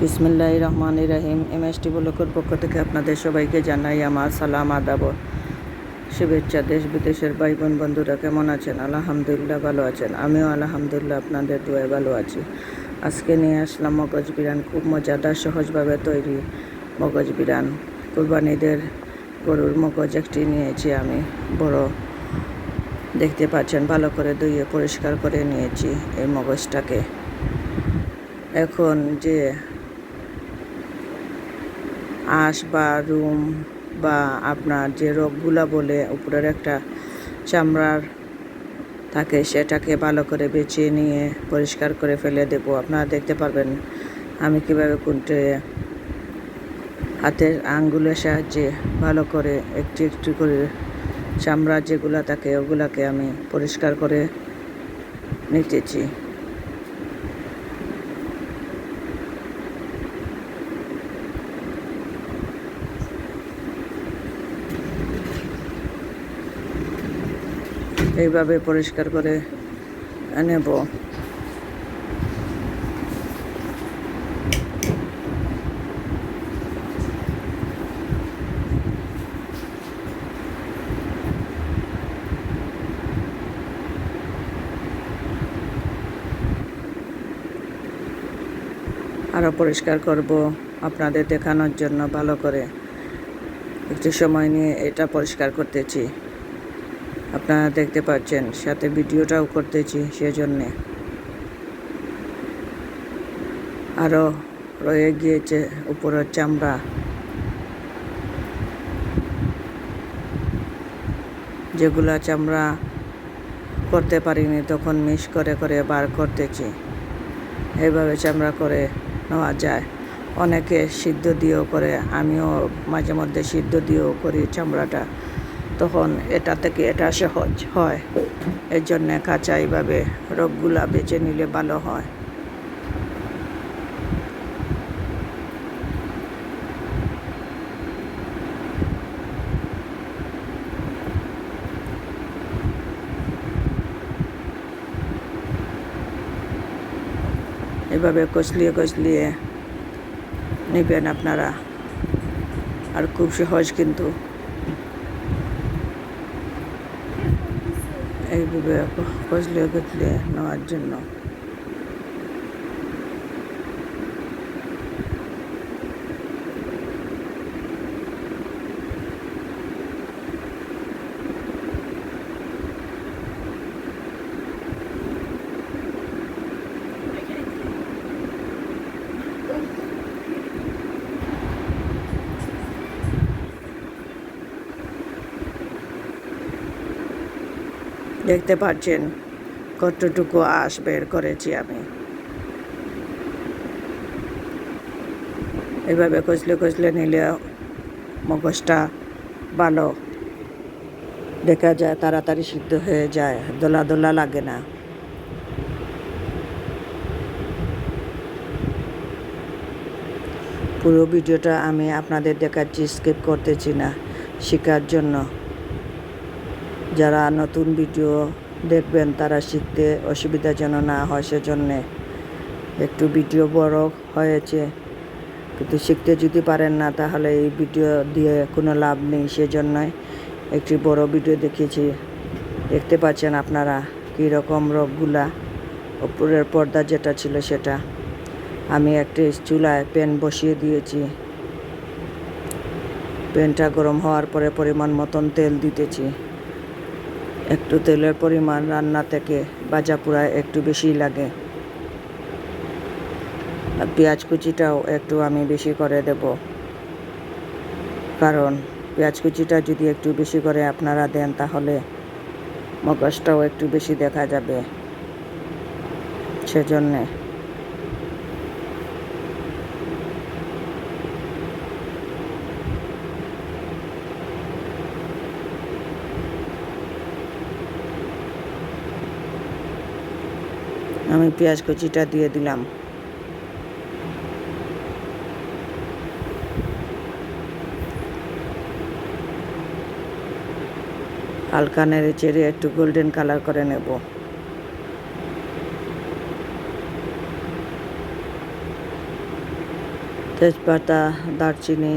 বিসমিল্লাহ রহমান রাহিম। এম এস টি ব্লকের পক্ষ থেকে আপনাদের সবাইকে জানাই আমার সালাম, আদাব, শুভেচ্ছা। দেশ বিদেশের ভাই বোন বন্ধুরা কেমন আছেন? আলহামদুলিল্লাহ ভালো আছেন। আমিও আলহামদুলিল্লাহ আপনাদের দুয়ে ভালো আছি। আজকে নিয়ে আসলাম মগজ বিরান। খুব মজাদার, সহজভাবে তৈরি মগজ বিরান। কুরবানিদের গরুর মগজ একটি নিয়েছি আমি, বড় দেখতে পাচ্ছেন, ভালো করে ধুয়ে পরিষ্কার করে নিয়েছি এই মগজটাকে। এখন যে আঁশ বা রুম বা আপনার যে রোগগুলা বলে উপরের একটা চামড়ার থাকে, সেটাকে ভালো করে বেছে নিয়ে পরিষ্কার করে ফেলে দেবো। আপনারা দেখতে পারবেন আমি কীভাবে কুনটে হাতের আঙ্গুলের সাহায্যে ভালো করে একটু একটু করে চামড়া যেগুলো থাকে ওগুলাকে আমি পরিষ্কার করে নিতেছি এইভাবে পরিষ্কার করে নেব। আরও পরিষ্কার করব আপনাদের দেখানোর জন্য ভালো করে। একটু সময় নিয়ে এটা পরিষ্কার করতেছি। আপনারা দেখতে পাচ্ছেন, সাথে ভিডিওটাও করতেছি সেজন্যে। আরও রয়ে গিয়েছে উপরের চামড়া। যেগুলা চামড়া করতে পারিনি, তখন মিস করে করে বার করতেছি। এইভাবে চামড়া করে নেওয়া যায়। অনেকে সিদ্ধ দিয়েও করে, আমিও মাঝে মধ্যে সিদ্ধ দিয়েও করি চামড়াটা। তখন এটা থেকে এটা সহজ হয়। এর জন্যে কাঁচা এইভাবে রোগগুলা বেছে নিলে ভালো হয়। এভাবে কচলিয়ে কচলিয়ে নেবেন আপনারা। আর খুব সহজ কিন্তু। এইভাবে কচলিয়ে কচলিয়ে নেওয়ার জন্য। দেখতে পাচ্ছেন কতটুকু আঁশ বের করেছি আমি। এভাবে কষলে কষলে নিলে মগজটা ভালো। দেখা যায় তাড়াতাড়ি সিদ্ধ হয়ে যায়, দোলা দোলা লাগে না। পুরো ভিডিওটা আমি আপনাদের দেখাচ্ছি, স্কিপ করতেছি না, শেখার জন্য। যারা নতুন ভিডিও দেখবেন, তারা শিখতে অসুবিধা যেন না হয় সেজন্যে একটু ভিডিও বড় হয়েছে। কিন্তু শিখতে যদি পারেন না, তাহলে এই ভিডিও দিয়ে কোনো লাভ নেই। সেজন্যই একটি বড় ভিডিও দেখিয়েছি। দেখতে পাচ্ছেন আপনারা কী রকম রোগগুলা উপরের পর্দা যেটা ছিল সেটা। আমি একটি চুলায় প্যান বসিয়ে দিয়েছি। প্যানটা গরম হওয়ার পরে পরিমাণ মতন তেল দিতেছি। একটু তেলের পরিমাণ রান্না থেকে ভাজা পোড়ায় একটু বেশি লাগে। পেঁয়াজ কুচিটাও একটু আমি বেশি করে দেব। কারণ পেঁয়াজ কুচিটা যদি একটু বেশি করে আপনারা দেন তাহলে মগজটাও একটু বেশি দেখা যাবে। সেজন্যে আমি পেঁয়াজ কুচিটা দিয়ে দিলাম। হালকা নেড়ে চেড়ে একটু গোল্ডেন কালার করে নেব। তেজপাতা, দারচিনি,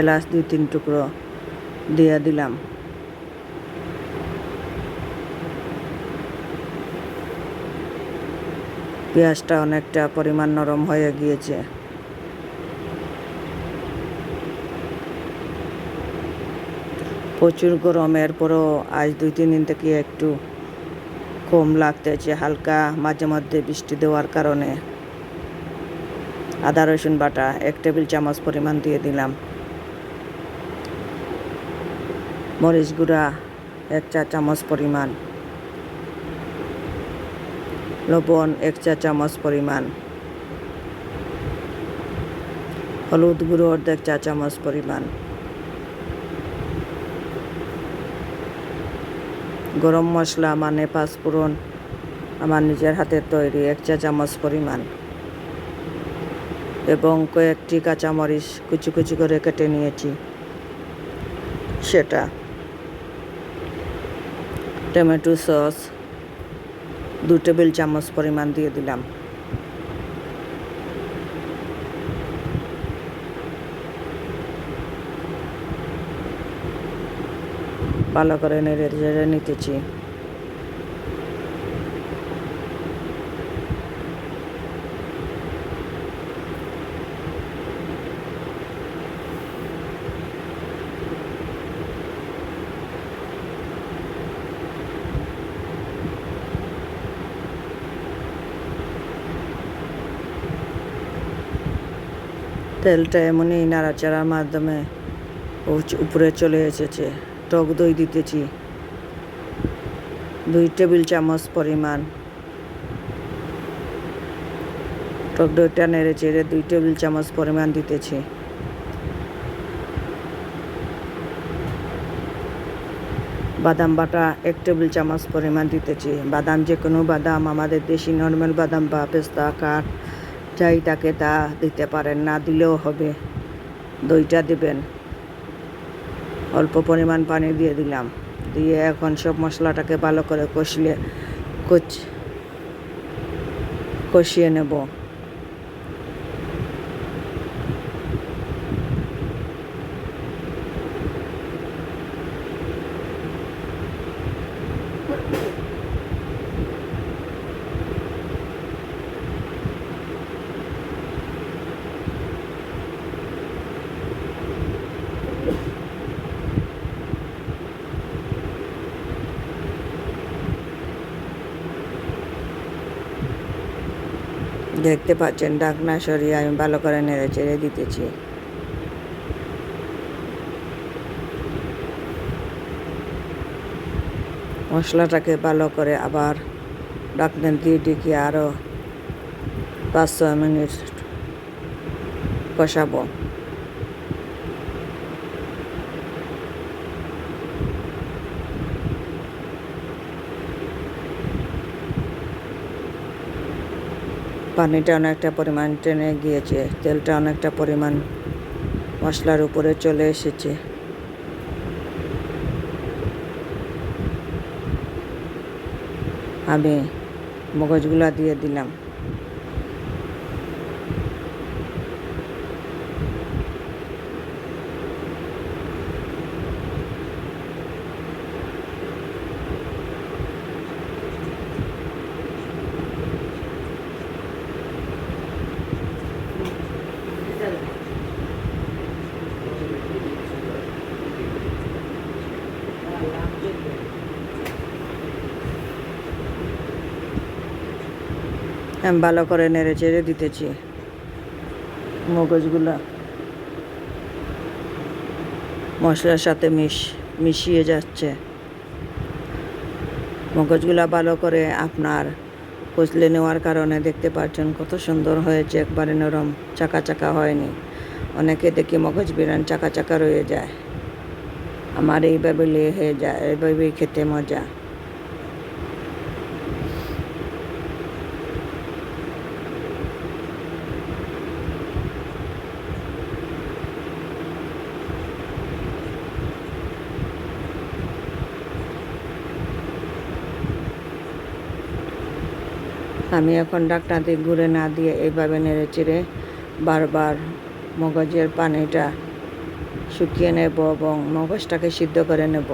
এলাচ দুই তিন টুকরো দিয়ে দিলাম। পেঁয়াজটা অনেকটা পরিমাণ নরম হয়ে গিয়েছে। প্রচুর গরমের পরও আজ দুই তিন দিন থেকে একটু কম লাগতেছে, হালকা মাঝে মধ্যে বৃষ্টি দেওয়ার কারণে। আদা, রসুন বাটা, এক টেবিল চামচ পরিমাণ দিয়ে দিলাম। মরিচ গুঁড়া, এক চা চামচ পরিমাণ। লবণ এক চা চামচ পরিমাণ। হলুদ গুঁড়ো অর্ধেক চা চামচ পরিমাণ। গরম মশলা মানে পাঁচফোড়ন আমার নিজের হাতের তৈরি এক চা চামচ পরিমাণ এবং কয়েকটি কাঁচামরিচ কুচি কুচি করে কেটে নিয়েছি সেটা। টমেটো সস দু টেবিল চামচ পরিমাণ দিয়ে দিলাম। ভালো করে নেড়ে নিতেছি। তেলটা এমনই নাড়াচাড়ার মাধ্যমে উপরে চলে এসেছে। টক দই দিতেছি। দুই টেবিল চামচ পরিমাণ। টক দইটা নেড়ে চেড়ে দুই টেবিল চামচ পরিমাণ দিতেছি। বাদাম বাটা এক টেবিল চামচ পরিমাণ দিতেছি। বাদাম যে কোনো বাদাম, আমাদের দেশি নর্মাল বাদাম বা পেস্তা, কাঠ যাই তাকে তা দিতে পারেন, না দিলেও হবে। দইটা দিবেন। অল্প পরিমাণ পানি দিয়ে দিলাম। দিয়ে এখন সব মশলাটাকে ভালো করে কষলে কচ কষিয়ে নেব। দেখতে পাচ্ছেন, ডাকনা সরিয়ে আমি ভালো করে নেড়ে চেড়ে দিতেছি। মশলাটাকে ভালো করে আবার ডাকনা দিয়ে ডেকে আরও পাঁচ ছয় মিনিট কষাবো। পানিটা অনেকটা পরিমাণ টেনে গিয়েছে, তেলটা অনেকটা পরিমাণ মশলার উপরে চলে এসেছে। আমি মগজগুলা দিয়ে দিলাম। আমি ভালো করে নেড়ে চেড়ে দিতেছি মগজগুলা। মশলার সাথে মিশ, মিশিয়ে যাচ্ছে। মগজগুলা ভালো করে আপনার কচলে নেওয়ার কারণে দেখতে পাচ্ছেন কত সুন্দর হয়েছে, একবারে নরম, চাকা চাকা হয়নি। অনেকে দেখি মগজ বিরান চাকা চাকা রয়ে যায়। আমার এইভাবে লে হয়ে যায় এইভাবেই খেতে মজা আমি এখন ডাক্তার দিয়ে ঘুরে না দিয়ে এইভাবে নেড়ে চেড়ে বারবার মগজের পানিটা শুকিয়ে নেব এবং মগজটাকে সিদ্ধ করে নেব।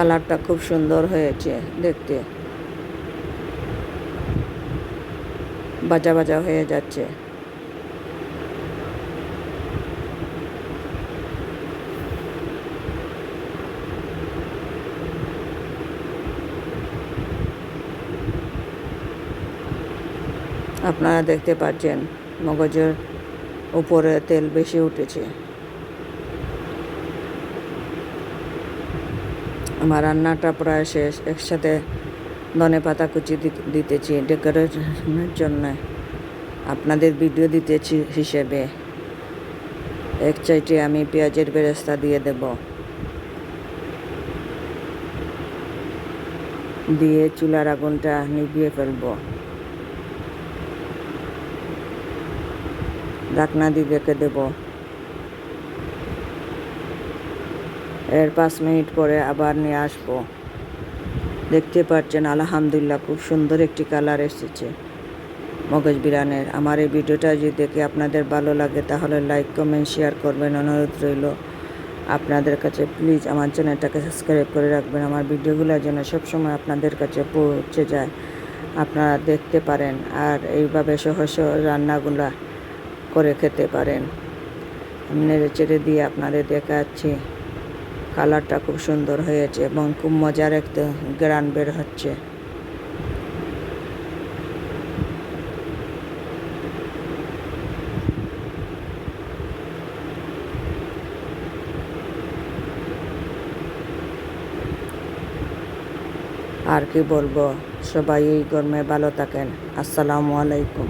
কালারটা খুব সুন্দর হয়েছে দেখতে। বাজা বাজা হয়ে যাচ্ছে। আপনারা দেখতে পাচ্ছেন মগজের উপরে তেল বেশি উঠেছে। আমার রান্নাটা প্রায় শেষ। একসাথে ধনে পাতা কুচি দিতেছি। ডেকোরেশনের জন্য আপনাদের ভিডিও দিতেছি হিসেবে। এক চাইটি আমি পেঁয়াজের বেরেস্তা দিয়ে দেব। দিয়ে চুলার আগুনটা নিভিয়ে ফেলব। ঢাকনা দিয়ে রেখে দেবো। এর পাঁচ মিনিট পরে আবার নিয়ে আসব। দেখতে পাচ্ছেন, আলহামদুলিল্লাহ খুব সুন্দর একটি কালার এসেছে মগজ বিরানের আমার এই ভিডিওটা যদি দেখে আপনাদের ভালো লাগে, তাহলে লাইক, কমেন্ট, শেয়ার করবেন। অনুরোধ রইল আপনাদের কাছে। প্লিজ আমার চ্যানেলটাকে সাবস্ক্রাইব করে রাখবেন। আমার ভিডিওগুলো যেন সবসময় আপনাদের কাছে পৌঁছে যায়, আপনারা দেখতে পারেন আর এইভাবে সহজ রান্নাগুলা করে খেতে পারেন। নেড়ে চেড়ে দিয়ে আপনাদের দেখাচ্ছি। কালারটা খুব সুন্দর হয়েছে এবং খুব মজার একটা গ্রান বের হচ্ছে। আর কি বলব? সবাই এই গরমে ভালো থাকেন। আসসালামু আলাইকুম।